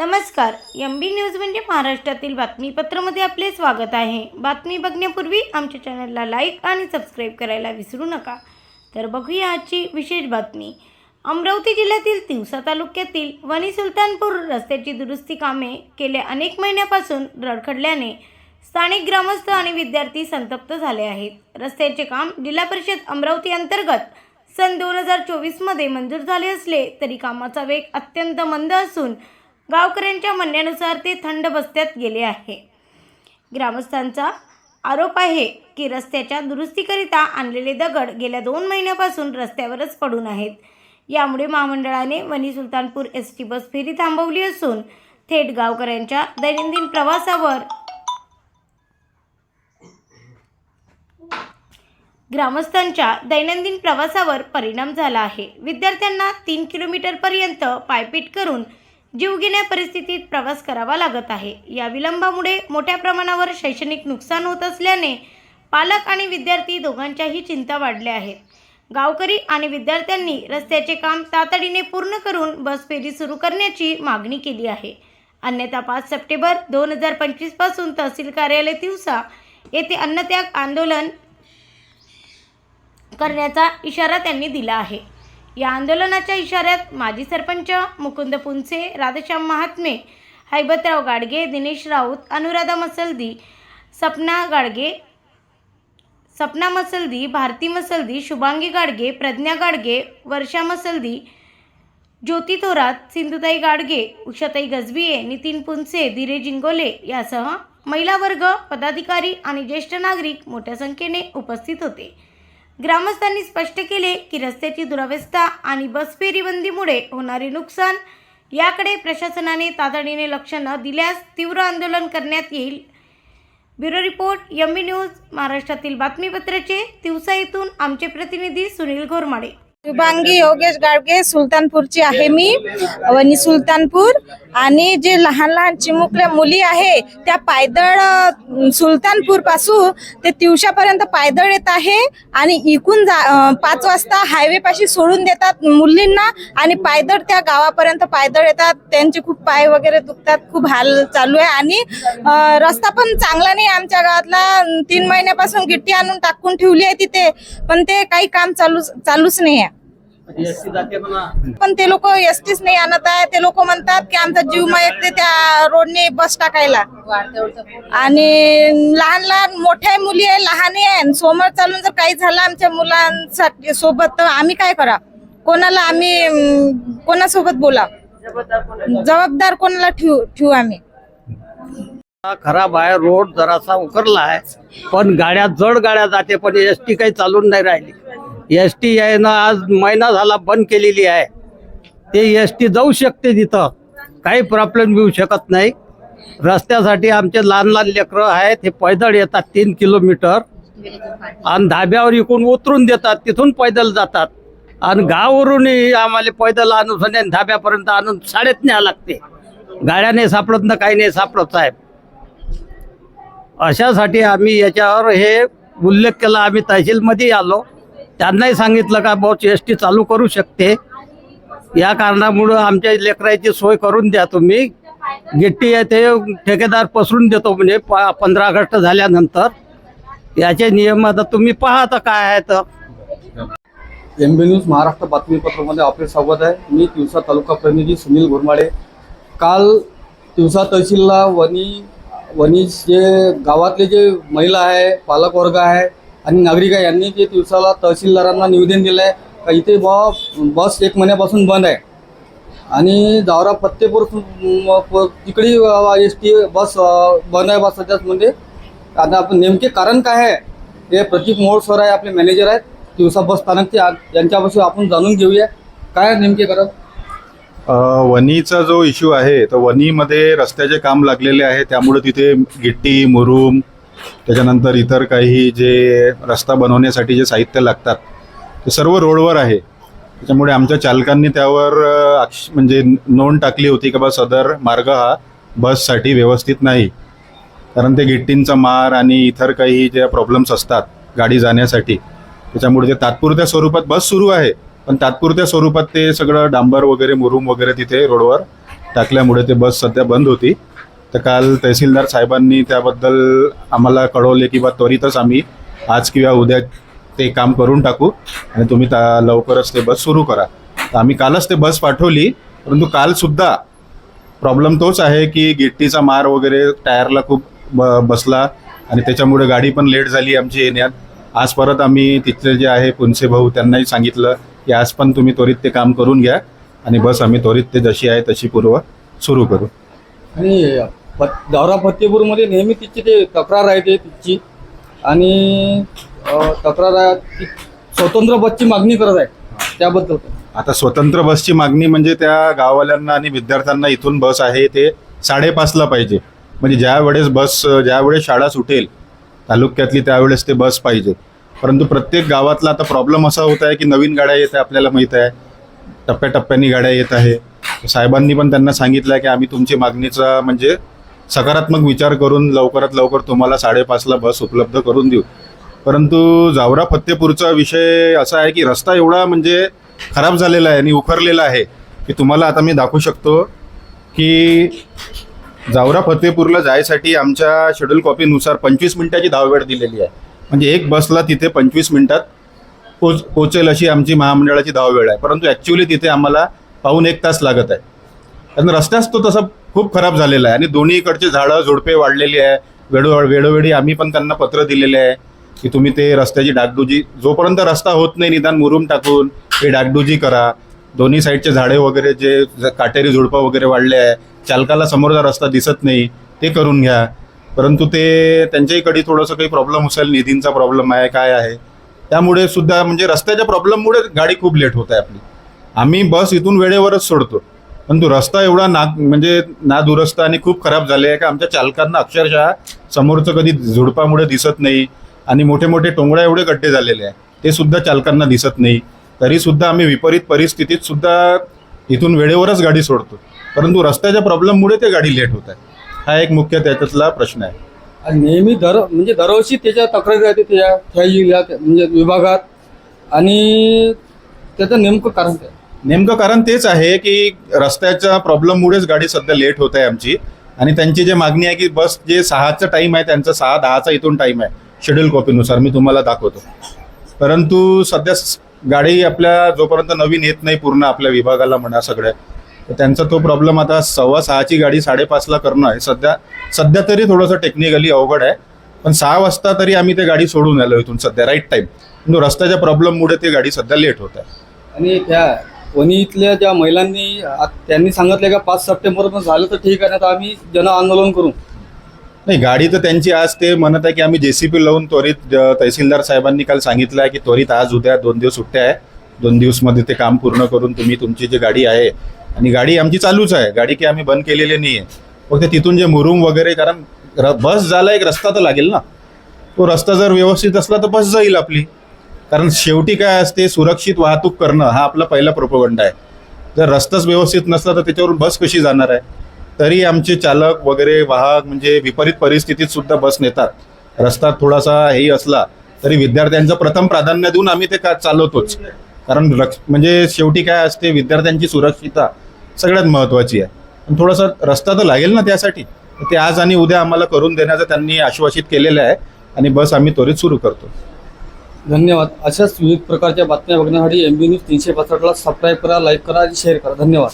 नमस्कार M B news म्हणजे महाराष्ट्रातील बातमीपत्रामध्ये आपले स्वागत आहे. बातमी बघण्यापूर्वी आमच्या चॅनलला लाईक आणि सबस्क्राईब करायला विसरू नका. तर बघूया आजची विशेष बातमी. अमरावती जिल्ह्यातील तिवसा तालुक्यातील वणी सुलतानपूर रस्त्याची दुरुस्ती कामे गेल्या अनेक महिन्यापासून रडखडल्याने स्थानिक ग्रामस्थ आणि विद्यार्थी संतप्त झाले आहेत. रस्त्याचे काम जिल्हा परिषद अमरावती अंतर्गत सन दोन हजार चोवीसमध्ये मंजूर झाले असले तरी कामाचा वेग अत्यंत मंद असून गावकऱ्यांच्या म्हणण्यानुसार ते थंड बस्त्यात गेले आहे. ग्रामस्थांचा आरोप आहे की रस्त्याच्या दुरुस्तीकरिता आणलेले दगड गेल्या दोन महिन्यापासून रस्त्यावरच पडून आहेत. यामुळे महामंडळाने Vani Sultanpur S T bus फेरी थांबवली असून थेट गावकऱ्यांच्या दैनंदिन प्रवासावर ग्रामस्थांच्या दैनंदिन प्रवासावर परिणाम झाला आहे. विद्यार्थ्यांना तीन किलोमीटरपर्यंत पायपीट करून जीवघेण्या परिस्थितीत प्रवास करावा लागत आहे. या विलंबामुळे मोठ्या प्रमाणावर शैक्षणिक नुकसान होत असल्याने पालक आणि विद्यार्थी दोघांच्याही चिंता वाढल्या आहेत. गावकरी आणि विद्यार्थ्यांनी रस्त्याचे काम तातडीने पूर्ण करून बस फेरी सुरू करण्याची मागणी केली आहे. अन्यथा पाच सप्टेंबर दोन हजार पंचवीसपासून तहसील कार्यालय दिवसा येथे अन्नत्याग आंदोलन करण्याचा इशारा त्यांनी दिला आहे. या आंदोलनाच्या इशाऱ्यात माजी सरपंच मुकुंद पुंसे राधश्याम महात्मे हैबतराव गाडगे दिनेश राऊत अनुराधा मसलदी सपना गाडगे सपना मसलदी भारती मसलदी शुभांगी गाडगे प्रज्ञा गाडगे वर्षा मसलदी ज्योती थोरात सिंधुताई गाडगे उषाताई गजबिये नितीन पुंसे धीरे जिंगोले यासह महिला वर्ग पदाधिकारी आणि ज्येष्ठ नागरिक मोठ्या संख्येने उपस्थित होते. ग्रामस्थांनी स्पष्ट केले की रस्त्याची दुरावस्था आणि बस फेरीबंदीमुळे होणारे नुकसान याकडे प्रशासनाने तातडीने लक्ष न दिल्यास तीव्र आंदोलन करण्यात येईल. ब्युरो रिपोर्ट यम्मी न्यूज महाराष्ट्रातील बातमीपत्राचे दिवसा येथून आमचे प्रतिनिधी सुनील घोरमाडे. शुभांगी योगेश गाडगे सुलतानपूरची आहे मी. वनी सुलतानपूर. आणि जे लहान लहान चिमुकल्या मुली आहे त्या पायदळ सुलतानपूरपासून ते तिवशापर्यंत पायदळ येत आहे आणि इकून जा पाच वाजता हायवे पाशी सोडून देतात मुलींना आणि पायदळ त्या गावापर्यंत पायदळ येतात. त्यांचे खूप पाय वगैरे दुखतात खूप हाल चालू आहे आणि रस्ता पण चांगला नाही आमच्या गावातला. तीन महिन्यापासून गिट्टी आणून टाकून ठेवली आहे तिथे पण ते काही काम चालू चालूच नाही आहे. पण ते लोक एसटीच नाही आणत आहे. ते लोक म्हणतात की आमचा जीव मागते त्या रोडने बस टाकायला. आणि लहान लहान मोठ्या मुली आहे लहान आहे. समोर चालून जर काही झालं आमच्या मुलांसाठी सोबत तर आम्ही काय करा कोणाला आम्ही कोणासोबत बोला जबाबदार कोणाला ठेवू ठेवू आम्ही? खराब आहे रोड जरासा उकरला आहे. पण गाड्या जड गाड्या जाते पण एस टी काही चालून नाही राहिली. एस टी आहे ना आज महिना झाला बंद केलेली आहे. ते एस टी जाऊ शकते तिथं. काही प्रॉब्लेम येऊ शकत नाही. रस्त्यासाठी आमचे लहान लहान लेकरं आहेत हे पैदल येतात तीन किलोमीटर. आणि धाब्यावर इकून उतरून देतात तिथून पैदल जातात. आणि गावावरूनही आम्हाला पैदल आणून आणि धाब्यापर्यंत आणून शाळेत न्यावं लागते. गाड्या नाही सापडत ना काही नाही सापडत साहेब. अशासाठी आम्ही याच्यावर हे उल्लेख केला. आम्ही तहसीलमध्ये आलो. त्यांनाही सांगितलं का बहुत एस टी चालू करू शकते. या कारणामुळं आमच्या लेकराची सोय करून द्या तुम्ही. गिट्टी आहे ते ठेकेदार पसरून देतो म्हणजे प पंधरा ऑगस्ट झाल्यानंतर. याचे नियम आता तुम्ही पहा आता काय आहे तर. एम बी न्यूज महाराष्ट्र बातमीपत्रामध्ये आपले स्वागत आहे. मी तिवसा तालुका प्रतिनिधी सुनील घोरमाडे. काल तिवसा तहसीलला वनी वनी जे गावातले जे महिला आहे पालकवर्ग आहे आणि नागरिक आहे यांनी जे दिवसाला तहसीलदारांना निवेदन दिलं आहे का इथे ब बस एक महिन्यापासून बंद आहे. आणि दावरा फत्तेपूर म, तिकडे एस टी बस बंद आहे बस सध्याच म्हणजे. आता आपण नेमके कारण काय आहे हे प्रतीक मोहोळ सर आहे आपले मॅनेजर आहेत. दिवसा बस स्थानकचे आ- यांच्यापासून आपण जाणून घेऊया. काय नेमके कारण? वनीचा जो इश्यू आहे तर वनीमध्ये रस्त्याचे काम लागलेले आहे त्यामुळे तिथे गिट्टी मुरुम त्याच्यानंतर इतर काही जे रस्ता बनवण्यासाठी जे साहित्य लागतात ते सर्व रोडवर आहे. त्याच्यामुळे आमच्या चालकांनी त्यावर अक्ष- म्हणजे नोंद टाकली होती की बा सदर मार्ग हा बससाठी व्यवस्थित नाही. कारण ते गिट्टींचा मार आणि इतर काही जे प्रॉब्लेम्स असतात गाडी जाण्यासाठी त्याच्यामुळे ते तात्पुरत्या स्वरूपात बस सुरू आहे पण तात्पुरत्या स्वरूपात ते सगळं डांबर वगैरे मुरुम वगैरे तिथे रोडवर टाकल्यामुळे ते बस सध्या बंद होती. तर काल तहसीलदार साहेबांनी त्याबद्दल आम्हाला कळवले की बा त्वरितच आम्ही आज किंवा उद्या ते काम करून टाकू आणि तुम्ही त्या लवकरच ते बस सुरू करा. तर आम्ही कालच ते बस पाठवली परंतु कालसुद्धा प्रॉब्लेम तोच आहे की गिट्टीचा मार वगैरे टायरला खूप ब बसला आणि त्याच्यामुळे गाडी पण लेट झाली आमची येण्यात. आज परत आम्ही तिथले जे आहे पुनसे भाऊ त्यांनाही सांगितलं की आज पण तुम्ही त्वरित ते काम करून घ्या आणि बस आम्ही त्वरित ते जशी आहे तशी पूर्व सुरू करू. आणि दौरा फतेपूरमध्ये नेहमी तिची ते तक्रार आहे ते तिची. आणि तक्रार आहे ती स्वतंत्र बसची मागणी करत आहे. त्याबद्दल आता स्वतंत्र बसची मागणी म्हणजे त्या गाववाल्यांना आणि विद्यार्थ्यांना इथून बस आहे ते साडेपाचला पाहिजे. म्हणजे ज्या वेळेस बस ज्या वेळेस शाळा सुटेल तालुक्यातली त्यावेळेस ते बस पाहिजे. परंतु प्रत्येक गावातला आता प्रॉब्लेम असा होत आहे की नवीन गाड्या येत आहे आपल्याला माहीत आहे. टप्प्याटप्प्याने गाड्या येत आहे. साहेबांनी पण त्यांना सांगितलं आहे की आम्ही तुमची मागणीचा म्हणजे सकारात्मक विचार करून लवकरात लवकर तुम्हाला साडेपाचला बस उपलब्ध करून देऊ. परंतु जावरा फत्तेपूरचा विषय असा आहे की रस्ता एवढा म्हणजे खराब झालेला आहे आणि उखरलेला आहे की तुम्हाला आता मी दाखवू शकतो की जावरा फतेपूरला जायसाठी आमच्या शेड्यूल कॉपीनुसार पंचवीस मिनिटाची धाववेळ दिलेली आहे. म्हणजे एक बसला तिथे पंचवीस मिनिटात पोच पोचेल अशी आमची महामंडळाची धाववेळ आहे. परंतु ॲक्च्युली तिथे आम्हाला पाऊन एक तास लागत आहे. कारण रस्त्याच तो तसा खूप खराब झालेला आहे. आणि दोन्हीकडचे झाडं झुडपे वाढलेली आहे. वेळो वेळोवेळी आम्ही पण त्यांना पत्र दिलेले आहे की तुम्ही ते रस्त्याची डागडुजी जोपर्यंत रस्ता होत नाही निदान मुरूम टाकून ते डागडुजी करा. दोन्ही साईडचे झाडे वगैरे जे काटेरी झुडपं वगैरे वाढले आहे चालकाला समोरचा रस्ता दिसत नाही ते करून घ्या. परंतु ते त्यांच्याहीकडे थोडंसं काही प्रॉब्लेम असेल निधींचा प्रॉब्लेम आहे काय आहे. त्यामुळे सुद्धा म्हणजे रस्त्याच्या प्रॉब्लेममुळे गाडी खूप लेट होत आहे आपली. आम्ही बस इथून वेळेवरच सोडतो. परंतु रस्ता एवढा ना म्हणजे नादुरस्त आणि खूप खराब झाले आहे का आमच्या चालकांना अक्षरशः समोरचं कधी झुडपामुळे दिसत नाही आणि मोठे मोठे टोंगळ्या एवढे गड्डे झालेले आहे. ते सुद्धा चालकांना दिसत नाही. तरी सुद्धा आम्ही विपरीत परिस्थितीत सुद्धा इथून वेळेवरच गाडी सोडतो. परंतु रस्त्याच्या प्रॉब्लेममुळे ते गाडी लेट होत आहे. हा एक मुख्य त्याच्यातला प्रश्न आहे. आणि नेहमी दर म्हणजे दरवर्षी त्याच्या तक्रारी राहते त्याच्या त्या जिल्ह्यात म्हणजे विभागात आणि त्याचं नेमकं कारण काय? नेमकं कारण तेच आहे की रस्त्याच्या प्रॉब्लेममुळेच गाडी सध्या लेट होत आहे आमची. आणि त्यांची जे मागणी आहे की बस जे सहाचा टाईम आहे त्यांचा सहा दहाचा इथून टाईम आहे शेड्यूल कॉपीनुसार मी तुम्हाला दाखवतो. परंतु सध्या गाडी आपल्या जोपर्यंत नवीन येत नाही पूर्ण आपल्या विभागाला म्हणा सगळ्या तर त्यांचा तो प्रॉब्लेम आता सव्वा सहाची गाडी साडेपाचला करणं आहे. सध्या सध्या तरी थोडंसं टेक्निकली अवघड आहे. पण सहा वाजता तरी आम्ही ते गाडी सोडून आलो इथून सध्या राईट टाईम रस्त्याच्या प्रॉब्लेममुळे ते गाडी सध्या लेट होत आहे. आणि त्या वणी इथल्या ज्या महिलांनी आ- त्यांनी सांगितलं का पाच सप्टेंबर पण झालं तर ठीक आहे ना तर आम्ही जन आंदोलन करू. नाही गाडी तर त्यांची आज ते म्हणत आहे की आम्ही जेसीपी लावून त्वरित अ, तहसीलदार साहेबांनी काल सांगितलं आहे की त्वरित आज उद्या दोन दिवस सुट्ट्या आहे. दोन दिवसमध्ये ते काम पूर्ण करून तुम्ही तुमची जी गाडी आहे आणि गाडी आमची चालूच आहे. गाडी की आम्ही बंद केलेली नाही आहे फक्त तिथून जे मुरुम वगैरे कारण र- बस झाला एक रस्ता तर लागेल ना. तो रस्ता जर व्यवस्थित असला तर बस जाईल आपली. कारण शेवटी काय असते सुरक्षित वाहतूक करणं हा आपला पहिला प्रोपोगंडा आहे. जर रस्ताच व्यवस्थित नसला तर त्याच्यावरून बस कशी जाणार आहे? तरी आमचे चालक वगैरे वाहक म्हणजे विपरीत परिस्थितीत सुद्धा बस नेतात. रस्ता थोडासा हे असला तरी विद्यार्थ्यांचं प्रथम प्राधान्य देऊन आम्ही ते का चालवतोच. कारण रक्ष म्हणजे शेवटी काय असते विद्यार्थ्यांची सुरक्षितता सगळ्यात महत्त्वाची आहे. पण थोडासा रस्ता तर लागेल ना त्यासाठी. तर ते आज आणि उद्या आम्हाला करून देण्याचं त्यांनी आश्वासित केलेलं आहे आणि बस आम्ही त्वरित सुरू करतो. धन्यवाद. अशाच विविध प्रकारच्या बातम्या बघण्यासाठी एम बी न्यूज तीनशे पासष्टला सबस्क्राईब करा लाईक करा आणि शेअर करा. धन्यवाद.